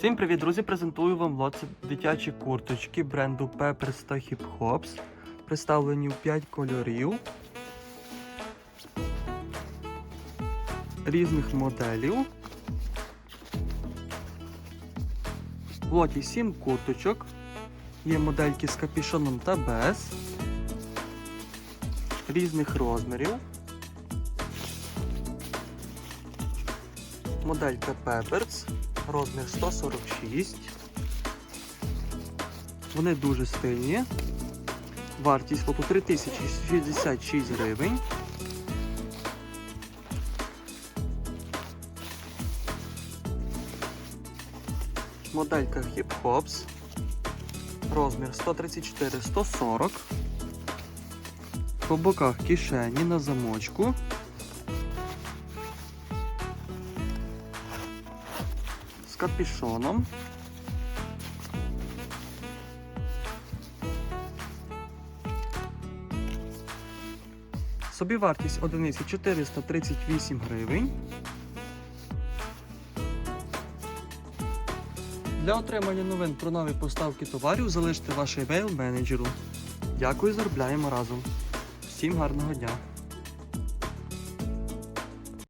Всім привіт, друзі! Презентую вам лот дитячі курточки бренду Peppers та Hip Hops. Представлені в 5 кольорів різних моделів. В лоті 7 курточок. Є модельки з капішоном та без. Різних розмірів. Моделька Peppers розмір 146. Вони дуже стильні. Вартість лоту 3066 гривень. Моделька Hip Hops. Розмір 134-140. По боках кишені на замочку. З капюшоном. Собівартість одиниці 438 гривень. Для отримання новин про нові поставки товарів залиште ваш емейл менеджеру. Дякую, заробляємо разом. Всім гарного дня!